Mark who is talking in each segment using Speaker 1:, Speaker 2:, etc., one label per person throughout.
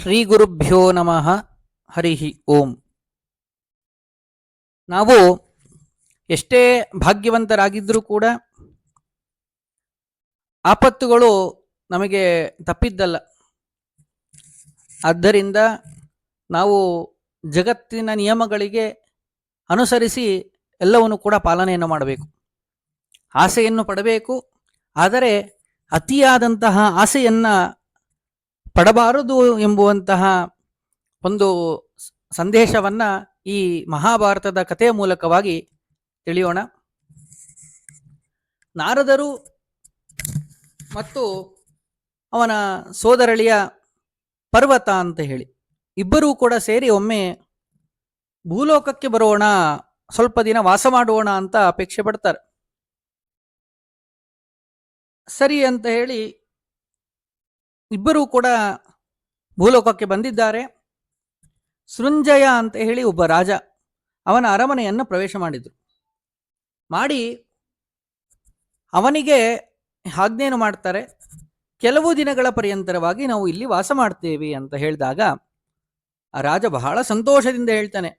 Speaker 1: ಶ್ರೀ ಗುರುಭ್ಯೋ ನಮಃ. ಹರಿ ಓಂ. ನಾವು ಎಷ್ಟೇ ಭಾಗ್ಯವಂತರಾಗಿದ್ದರೂ ಕೂಡ ಆಪತ್ತುಗಳು ನಮಗೆ ತಪ್ಪಿದ್ದಲ್ಲ. ಆದ್ದರಿಂದ ನಾವು ಜಗತ್ತಿನ ನಿಯಮಗಳಿಗೆ ಅನುಸರಿಸಿ ಎಲ್ಲವನ್ನು ಕೂಡ ಪಾಲನೆಯನ್ನು ಮಾಡಬೇಕು. ಆಸೆಯನ್ನು ಪಡಬೇಕು. ಆದರೆ ಅತಿಯಾದಂತಹ ಆಸೆಯನ್ನು ಪಡಬಾರದು ಎಂಬುವಂತಹ ಒಂದು ಸಂದೇಶವನ್ನು ಈ ಮಹಾಭಾರತದ ಕಥೆಯ ಮೂಲಕವಾಗಿ ತಿಳಿಯೋಣ. ನಾರದರು ಮತ್ತು ಅವನ ಸೋದರಳಿಯ ಪರ್ವತ ಅಂತ ಹೇಳಿ, ಇಬ್ಬರೂ ಕೂಡ ಸೇರಿ ಒಮ್ಮೆ ಭೂಲೋಕಕ್ಕೆ ಬರೋಣ, ಸ್ವಲ್ಪ ದಿನ ವಾಸ ಮಾಡೋಣ ಅಂತ ಅಪೇಕ್ಷೆ ಪಡ್ತಾರೆ. ಸರಿ ಅಂತ ಹೇಳಿ ಇಬ್ಬರೂ ಕೂಡ ಭೂಲೋಕಕ್ಕೆ ಬಂದಿದ್ದಾರೆ. ಸೃಂಜಯ ಅಂತ ಹೇಳಿ ಒಬ್ಬ ರಾಜ ಅವನ ಅರಮನೆಯನ್ನು ಪ್ರವೇಶ ಮಾಡಿದರು. ಮಾಡಿ ಅವನಿಗೆ ಆಜ್ಞೆಯನ್ನು ಮಾಡ್ತಾರೆ. ಕೆಲವು ದಿನಗಳ ಪರ್ಯಂತರವಾಗಿ ನಾವು ಇಲ್ಲಿ ವಾಸ ಮಾಡ್ತೇವೆ ಅಂತ ಹೇಳಿದಾಗ ಆ ರಾಜ ಬಹಳ ಸಂತೋಷದಿಂದ ಹೇಳ್ತಾನೆ,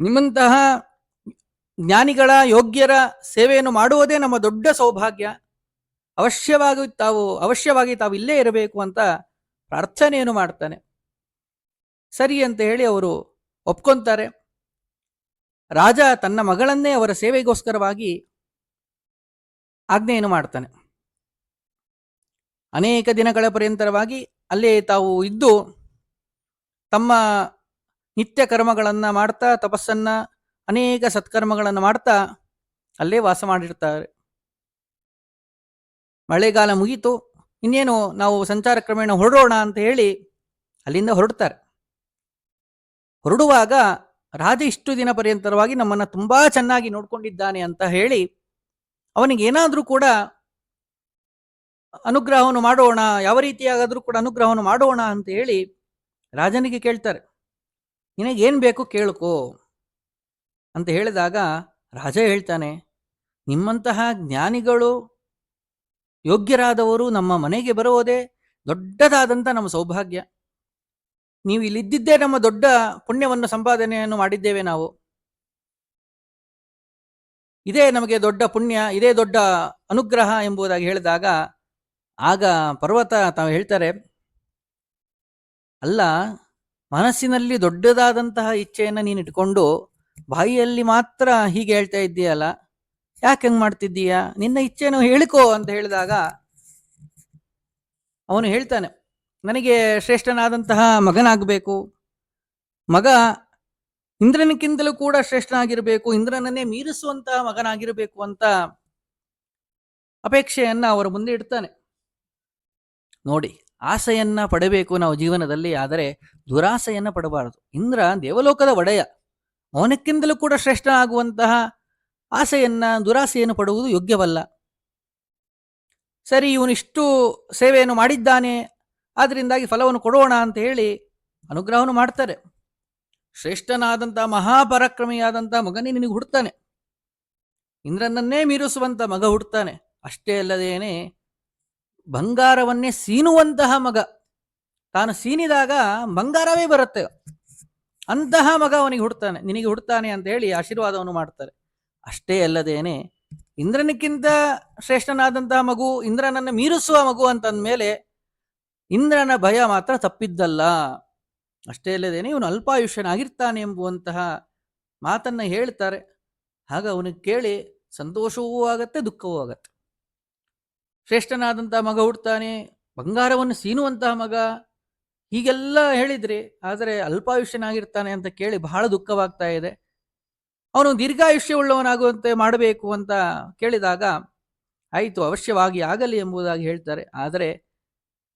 Speaker 1: ನಿಮ್ಮಂತಹ ಜ್ಞಾನಿಗಳ ಯೋಗ್ಯರ ಸೇವೆಯನ್ನು ಮಾಡುವುದೇ ನಮ್ಮ ದೊಡ್ಡ ಸೌಭಾಗ್ಯ. ಅವಶ್ಯವಾಗಿ ತಾವು ಅವಶ್ಯವಾಗಿ ತಾವು ಇಲ್ಲೇ ಇರಬೇಕು ಅಂತ ಪ್ರಾರ್ಥನೆಯನ್ನು ಮಾಡ್ತಾನೆ. ಸರಿ ಅಂತ ಹೇಳಿ ಅವರು ಒಪ್ಕೊಂತಾರೆ. ರಾಜ ತನ್ನ ಮಗಳನ್ನೇ ಅವರ ಸೇವೆಗೋಸ್ಕರವಾಗಿ ಆಜ್ಞೆಯನ್ನು ಮಾಡ್ತಾನೆ. ಅನೇಕ ದಿನಗಳ ಪರ್ಯಂತರವಾಗಿ ಅಲ್ಲೇ ತಾವು ಇದ್ದು ತಮ್ಮ ನಿತ್ಯ ಕರ್ಮಗಳನ್ನು ಮಾಡ್ತಾ, ತಪಸ್ಸನ್ನ, ಅನೇಕ ಸತ್ಕರ್ಮಗಳನ್ನು ಮಾಡ್ತಾ ಅಲ್ಲೇ ವಾಸ ಮಾಡಿರ್ತಾರೆ. ಮಳೆಗಾಲ ಮುಗೀತು, ಇನ್ನೇನು ನಾವು ಸಂಚಾರ ಕ್ರಮೇಣ ಹೊರಡೋಣ ಅಂತ ಹೇಳಿ ಅಲ್ಲಿಂದ ಹೊರಡ್ತಾರೆ. ಹೊರಡುವಾಗ ರಾಜ ಇಷ್ಟು ದಿನ ಪರ್ಯಂತರವಾಗಿ ನಮ್ಮನ್ನು ತುಂಬಾ ಚೆನ್ನಾಗಿ ನೋಡ್ಕೊಂಡಿದ್ದಾನೆ ಅಂತ ಹೇಳಿ ಅವನಿಗೆ ಏನಾದ್ರೂ ಕೂಡ ಅನುಗ್ರಹವನ್ನು ಮಾಡೋಣ, ಯಾವ ರೀತಿಯಾಗಾದರೂ ಕೂಡ ಅನುಗ್ರಹವನ್ನು ಮಾಡೋಣ ಅಂತ ಹೇಳಿ ರಾಜನಿಗೆ ಕೇಳ್ತಾರೆ. ನಿನಗೇನ್ ಬೇಕು ಕೇಳ್ಕೋ ಅಂತ ಹೇಳಿದಾಗ ರಾಜ ಹೇಳ್ತಾನೆ, ನಿಮ್ಮಂತಹ ಜ್ಞಾನಿಗಳು ಯೋಗ್ಯರಾದವರು ನಮ್ಮ ಮನೆಗೆ ಬರುವುದೇ ದೊಡ್ಡದಾದಂಥ ನಮ್ಮ ಸೌಭಾಗ್ಯ. ನೀವು ಇಲ್ಲಿದ್ದಿದ್ದೇ ನಮ್ಮ ದೊಡ್ಡ ಪುಣ್ಯವನ್ನು ಸಂಪಾದನೆಯನ್ನು ಮಾಡಿದ್ದೇವೆ ನಾವು. ಇದೇ ನಮಗೆ ದೊಡ್ಡ ಪುಣ್ಯ, ಇದೇ ದೊಡ್ಡ ಅನುಗ್ರಹ ಎಂಬುದಾಗಿ ಹೇಳಿದಾಗ, ಆಗ ಪರ್ವತ ತಾವು ಹೇಳ್ತಾರೆ, ಅಲ್ಲ, ಮನಸ್ಸಿನಲ್ಲಿ ದೊಡ್ಡದಾದಂತಹ ಇಚ್ಛೆಯನ್ನು ನೀನು ಇಟ್ಕೊಂಡು ಬಾಯಿಯಲ್ಲಿ ಮಾತ್ರ ಹೀಗೆ ಹೇಳ್ತಾ ಇದ್ದೀಯಲ್ಲ ಯಾಕೆ ಹೆಂಗ್ ಮಾಡ್ತಿದ್ದೀಯಾ? ನಿನ್ನ ಇಚ್ಛೆನು ಹೇಳಿಕೋ ಅಂತ ಹೇಳಿದಾಗ ಅವನು ಹೇಳ್ತಾನೆ, ನನಗೆ ಶ್ರೇಷ್ಠನಾದಂತಹ ಮಗನಾಗಬೇಕು. ಮಗ ಇಂದ್ರನಕ್ಕಿಂತಲೂ ಕೂಡ ಶ್ರೇಷ್ಠನಾಗಿರಬೇಕು, ಇಂದ್ರನನ್ನೇ ಮೀರಿಸುವಂತಹ ಮಗನಾಗಿರಬೇಕು ಅಂತ ಅಪೇಕ್ಷೆಯನ್ನ ಅವರ ಮುಂದೆ ಇಡ್ತಾನೆ. ನೋಡಿ, ಆಸೆಯನ್ನ ಪಡಬೇಕು ನಾವು ಜೀವನದಲ್ಲಿ, ಆದರೆ ದುರಾಸೆಯನ್ನ ಪಡಬಾರದು. ಇಂದ್ರ ದೇವಲೋಕದ ಒಡೆಯ, ಅವನಕ್ಕಿಂತಲೂ ಕೂಡ ಶ್ರೇಷ್ಠ ಆಗುವಂತಹ ಆಸೆಯನ್ನ, ದುರಾಸೆಯನ್ನು ಪಡುವುದು ಯೋಗ್ಯವಲ್ಲ. ಸರಿ ಇವನಿಷ್ಟು ಸೇವೆಯನ್ನು ಮಾಡಿದ್ದಾನೆ ಆದ್ರಿಂದಾಗಿ ಫಲವನ್ನು ಕೊಡೋಣ ಅಂತ ಹೇಳಿ ಅನುಗ್ರಹವನ್ನು ಮಾಡ್ತಾರೆ. ಶ್ರೇಷ್ಠನಾದಂಥ ಮಹಾಪರಾಕ್ರಮಿಯಾದಂಥ ಮಗನೇ ನಿನಗೆ ಹುಡ್ತಾನೆ. ಇಂದ್ರನನ್ನೇ ಮೀರಿಸುವಂತ ಮಗ ಹುಡ್ತಾನೆ. ಅಷ್ಟೇ ಅಲ್ಲದೇನೆ, ಬಂಗಾರವನ್ನೇ ಸೀನುವಂತಹ ಮಗ. ತಾನು ಸೀನಿದಾಗ ಬಂಗಾರವೇ ಬರುತ್ತೆ. ಅಂತಹ ಮಗ ಅವನಿಗೆ ಹುಡ್ತಾನೆ, ನಿನಗೆ ಹುಡ್ತಾನೆ ಅಂತ ಹೇಳಿ ಆಶೀರ್ವಾದವನ್ನು ಮಾಡ್ತಾರೆ. ಅಷ್ಟೇ ಅಲ್ಲದೇನೆ ಇಂದ್ರನಿಕ್ಕಿಂತ ಶ್ರೇಷ್ಠನಾದಂತಹ ಮಗು ಇಂದ್ರನನ್ನು ಮೀರಿಸುವ ಮಗು ಅಂತಂದ್ಮೇಲೆ ಇಂದ್ರನ ಭಯ ಮಾತ್ರ ತಪ್ಪಿದ್ದಲ್ಲ. ಅಷ್ಟೇ ಅಲ್ಲದೇನೆ ಇವನು ಅಲ್ಪಾಯುಷ್ಯನಾಗಿರ್ತಾನೆ ಎಂಬುವಂತಹ ಮಾತನ್ನು ಹೇಳ್ತಾರೆ. ಆಗ ಅವನಿಗೆ ಕೇಳಿ ಸಂತೋಷವೂ ಆಗತ್ತೆ, ದುಃಖವೂ ಆಗತ್ತೆ. ಶ್ರೇಷ್ಠನಾದಂತಹ ಮಗ ಹುಡ್ತಾನೆ, ಬಂಗಾರವನ್ನು ಸೀನುವಂತಹ ಮಗ, ಹೀಗೆಲ್ಲ ಹೇಳಿದ್ರಿ, ಆದರೆ ಅಲ್ಪಾಯುಷ್ಯನಾಗಿರ್ತಾನೆ ಅಂತ ಕೇಳಿ ಬಹಳ ದುಃಖವಾಗ್ತಾ ಇದೆ. ಅವನು ದೀರ್ಘಾಯುಷ್ಯವುಳ್ಳವನಾಗುವಂತೆ ಮಾಡಬೇಕು ಅಂತ ಕೇಳಿದಾಗ, ಆಯಿತು, ಅವಶ್ಯವಾಗಿ ಆಗಲಿ ಎಂಬುದಾಗಿ ಹೇಳ್ತಾರೆ. ಆದರೆ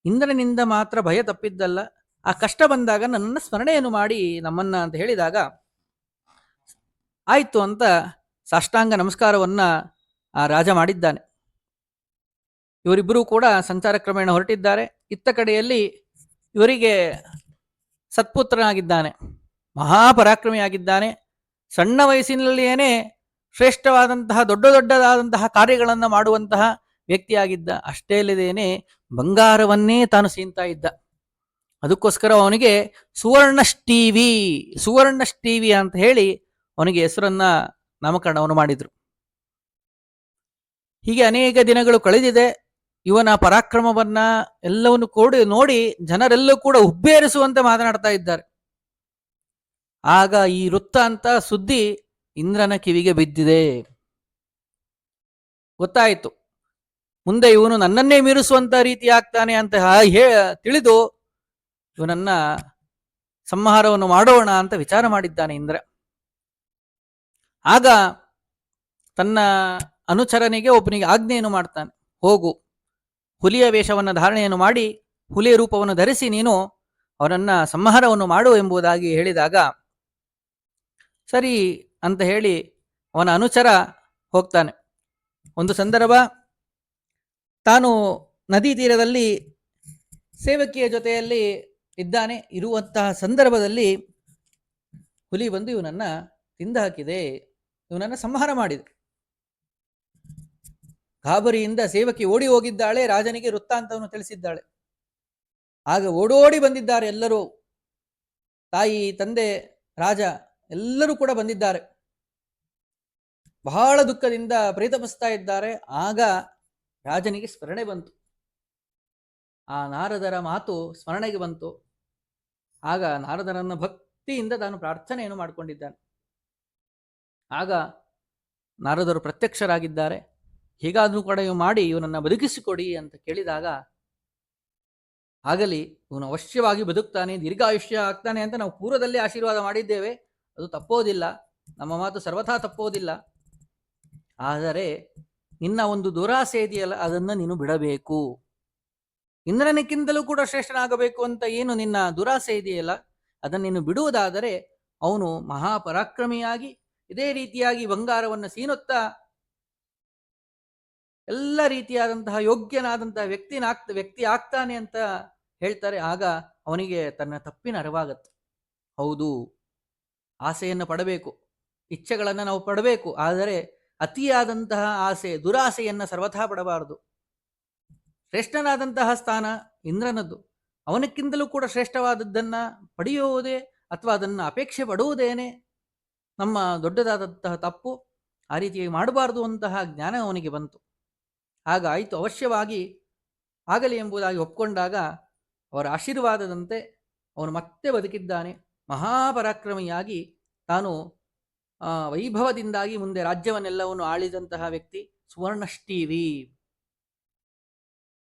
Speaker 1: ಇಂದ್ರನಿಂದ ಮಾತ್ರ ಭಯ ತಪ್ಪಿದ್ದಲ್ಲ. ಆ ಕಷ್ಟ ಬಂದಾಗ ನನ್ನ ಸ್ಮರಣೆಯನ್ನು ಮಾಡಿ ನಮ್ಮನ್ನ ಅಂತ ಹೇಳಿದಾಗ, ಆಯಿತು ಅಂತ ಸಾಷ್ಟಾಂಗ ನಮಸ್ಕಾರವನ್ನು ಆ ರಾಜ ಮಾಡಿದ್ದಾನೆ. ಇವರಿಬ್ಬರೂ ಕೂಡ ಸಂಚಾರ ಕ್ರಮೇಣ ಹೊರಟಿದ್ದಾರೆ. ಇತ್ತ ಕಡೆಯಲ್ಲಿ ಇವರಿಗೆ ಸತ್ಪುತ್ರನಾಗಿದ್ದಾನೆ. ಮಹಾಪರಾಕ್ರಮಿಯಾಗಿದ್ದಾನೆ. ಸಣ್ಣ ವಯಸ್ಸಿನಲ್ಲಿಯೇ ಶ್ರೇಷ್ಠವಾದಂತಹ, ದೊಡ್ಡ ದೊಡ್ಡದಾದಂತಹ ಕಾರ್ಯಗಳನ್ನು ಮಾಡುವಂತಹ ವ್ಯಕ್ತಿಯಾಗಿದ್ದ. ಅಷ್ಟೇ ಅಲ್ಲದೇನೆ ಬಂಗಾರವನ್ನೇ ತಾನು ಸೀನ್ತಾ ಇದ್ದ. ಅದಕ್ಕೋಸ್ಕರ ಅವನಿಗೆ ಸುವರ್ಣಷ್ಟೀವಿ ಸುವರ್ಣಷ್ಟೀವಿ ಅಂತ ಹೇಳಿ ಅವನಿಗೆ ಹೆಸರನ್ನ ನಾಮಕರಣವನ್ನು ಮಾಡಿದರು. ಹೀಗೆ ಅನೇಕ ದಿನಗಳು ಕಳೆದಿದೆ. ಇವನ ಪರಾಕ್ರಮವನ್ನ ಎಲ್ಲವನ್ನು ಕೂಡ, ನೋಡಿ ಜನರೆಲ್ಲೂ ಕೂಡ ಹುಬ್ಬೇರಿಸುವಂತೆ ಮಾತನಾಡ್ತಾ ಇದ್ದಾರೆ. ಆಗ ಈ ವೃತ್ತ ಅಂತ ಸುದ್ದಿ ಇಂದ್ರನ ಕಿವಿಗೆ ಬಿದ್ದಿದೆ. ಗೊತ್ತಾಯಿತು. ಮುಂದೆ ಇವನು ನನ್ನನ್ನೇ ಮೀರಿಸುವಂತ ರೀತಿ ಆಗ್ತಾನೆ ಅಂತ ಹೇ ತಿಳಿದು ಇವನನ್ನ ಸಂಹಾರವನ್ನು ಮಾಡೋಣ ಅಂತ ವಿಚಾರ ಮಾಡಿದ್ದಾನೆ ಇಂದ್ರ. ಆಗ ತನ್ನ ಅನುಚರನಿಗೆ ಒಬ್ಬನಿಗೆ ಆಜ್ಞೆಯನ್ನು ಮಾಡ್ತಾನೆ. ಹೋಗು, ಹುಲಿಯ ವೇಷವನ್ನು ಧಾರಣೆಯನ್ನು ಮಾಡಿ ಹುಲಿಯ ರೂಪವನ್ನು ಧರಿಸಿ ನೀನು ಅವನನ್ನ ಸಂಹಾರವನ್ನು ಮಾಡು ಎಂಬುದಾಗಿ ಹೇಳಿದಾಗ ಸರಿ ಅಂತ ಹೇಳಿ ಅವನ ಅನುಚರ ಹೋಗ್ತಾನೆ. ಒಂದು ಸಂದರ್ಭ ತಾನು ನದಿ ತೀರದಲ್ಲಿ ಸೇವಕಿಯ ಜೊತೆಯಲ್ಲಿ ಇದ್ದಾನೆ. ಇರುವಂತಹ ಸಂದರ್ಭದಲ್ಲಿ ಹುಲಿ ಬಂದು ಇವನನ್ನು ತಿಂದು ಹಾಕಿದೆ ಇವನನ್ನು ಸಂಹಾರ ಮಾಡಿದೆ. ಗಾಬರಿಯಿಂದ ಸೇವಕಿ ಓಡಿ ಹೋಗಿದ್ದಾಳೆ. ರಾಜನಿಗೆ ವೃತ್ತಾಂತವನ್ನು ತಿಳಿಸಿದ್ದಾಳೆ. ಆಗ ಓಡೋಡಿ ಬಂದಿದ್ದಾರೆ ಎಲ್ಲರೂ. ತಾಯಿ, ತಂದೆ, ರಾಜ ಎಲ್ಲರೂ ಕೂಡ ಬಂದಿದ್ದಾರೆ. ಬಹಳ ದುಃಖದಿಂದ ಪ್ರೀತಪಿಸ್ತಾ ಇದ್ದಾರೆ. ಆಗ ರಾಜನಿಗೆ ಸ್ಮರಣೆ ಬಂತು. ಆ ನಾರದರ ಮಾತು ಸ್ಮರಣೆಗೆ ಬಂತು. ಆಗ ನಾರದರನ್ನ ಭಕ್ತಿಯಿಂದ ತಾನು ಪ್ರಾರ್ಥನೆಯನ್ನು ಮಾಡಿಕೊಂಡಿದ್ದಾನೆ. ಆಗ ನಾರದರು ಪ್ರತ್ಯಕ್ಷರಾಗಿದ್ದಾರೆ. ಹೀಗಾದ್ರೂ ಕೂಡ ಇವು ಮಾಡಿ, ಇವನನ್ನ ಬದುಕಿಸಿಕೊಡಿ ಅಂತ ಕೇಳಿದಾಗ, ಆಗಲಿ, ಇವನು ಅವಶ್ಯವಾಗಿ ಬದುಕ್ತಾನೆ, ದೀರ್ಘಾಯುಷ್ಯ ಆಗ್ತಾನೆ ಅಂತ ನಾವು ಪೂರ್ವದಲ್ಲಿ ಆಶೀರ್ವಾದ ಮಾಡಿದ್ದೇವೆ. ಅದು ತಪ್ಪೋದಿಲ್ಲ. ನಮ್ಮ ಮಾತು ಸರ್ವಥಾ ತಪ್ಪೋದಿಲ್ಲ. ಆದರೆ ನಿನ್ನ ಒಂದು ದುರಾಸೆ ಇದೆಯಲ್ಲ ಅದನ್ನು ನೀನು ಬಿಡಬೇಕು. ಇಂದ್ರನಿಕ್ಕಿಂತಲೂ ಕೂಡ ಶ್ರೇಷ್ಠನಾಗಬೇಕು ಅಂತ ಏನು ನಿನ್ನ ದುರಾಸೆ ಇದೆಯಲ್ಲ ಅದನ್ನು ನೀನು ಬಿಡುವುದಾದರೆ ಅವನು ಮಹಾಪರಾಕ್ರಮಿಯಾಗಿ ಇದೇ ರೀತಿಯಾಗಿ ಬಂಗಾರವನ್ನು ಸೀನುತ್ತಾ ಎಲ್ಲ ರೀತಿಯಾದಂತಹ ಯೋಗ್ಯನಾದಂತಹ ವ್ಯಕ್ತಿನಾಗ್ ವ್ಯಕ್ತಿ ಆಗ್ತಾನೆ ಅಂತ ಹೇಳ್ತಾರೆ. ಆಗ ಅವನಿಗೆ ತನ್ನ ತಪ್ಪಿನ ಅರಿವಾಗತ್ತೆ. ಹೌದು. ಆಸೆಯನ್ನು ಪಡಬೇಕು, ಇಚ್ಛೆಗಳನ್ನು ನಾವು ಪಡಬೇಕು, ಆದರೆ ಅತಿಯಾದಂತಹ ಆಸೆ, ದುರಾಸೆಯನ್ನು ಸರ್ವಥಾ ಪಡಬಾರದು. ಶ್ರೇಷ್ಠನಾದಂತಹ ಸ್ಥಾನ ಇಂದ್ರನದ್ದು. ಅವನಕ್ಕಿಂತಲೂ ಕೂಡ ಶ್ರೇಷ್ಠವಾದದ್ದನ್ನು ಪಡೆಯುವುದೇ ಅಥವಾ ಅದನ್ನು ಅಪೇಕ್ಷೆ ಪಡುವುದೇನೆ ನಮ್ಮ ದೊಡ್ಡದಾದಂತಹ ತಪ್ಪು. ಆ ರೀತಿಯಾಗಿ ಮಾಡಬಾರದು ಅಂತಹ ಜ್ಞಾನ ಅವನಿಗೆ ಬಂತು. ಆಗ ಆಯಿತು, ಅವಶ್ಯವಾಗಿ ಆಗಲಿ ಎಂಬುದಾಗಿ ಒಪ್ಕೊಂಡಾಗ ಅವರ ಆಶೀರ್ವಾದದಂತೆ ಅವನು ಮತ್ತೆ ಬದುಕಿದ್ದಾನೆ. ಮಹಾಪರಾಕ್ರಮಿಯಾಗಿ ತಾನು ವೈಭವದಿಂದಾಗಿ ಮುಂದೆ ರಾಜ್ಯವನ್ನೆಲ್ಲವನ್ನು ಆಳಿದಂತಹ ವ್ಯಕ್ತಿ ಸುವರ್ಣಷ್ಟೀವಿ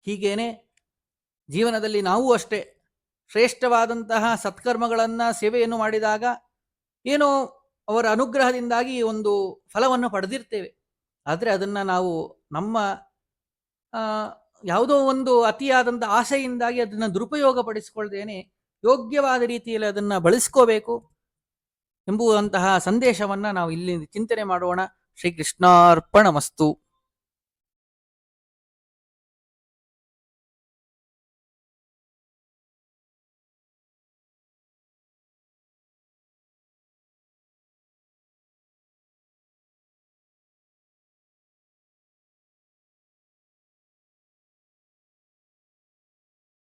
Speaker 1: ಹೀಗೇನೆ ಜೀವನದಲ್ಲಿ ನಾವು ಅಷ್ಟೇ, ಶ್ರೇಷ್ಠವಾದಂತಹ ಸತ್ಕರ್ಮಗಳನ್ನು ಸೇವೆಯನ್ನು ಮಾಡಿದಾಗ ಏನೋ ಅವರ ಅನುಗ್ರಹದಿಂದಾಗಿ ಒಂದು ಫಲವನ್ನು ಪಡೆದಿರ್ತೇವೆ. ಆದರೆ ಅದನ್ನು ನಾವು ನಮ್ಮ ಯಾವುದೋ ಒಂದು ಅತಿಯಾದಂಥ ಆಸೆಯಿಂದಾಗಿ ಅದನ್ನು ದುರುಪಯೋಗ ಪಡಿಸಿಕೊಳ್ಳದೇನೆ ಯೋಗ್ಯವಾದ ರೀತಿಯಲ್ಲಿ ಅದನ್ನು ಬಳಸ್ಕೋಬೇಕು ಎಂಬುವಂತಹ ಸಂದೇಶವನ್ನ ನಾವು ಇಲ್ಲಿ ಚಿಂತನೆ ಮಾಡೋಣ. ಶ್ರೀ ಕೃಷ್ಣಾರ್ಪಣ ಮಸ್ತು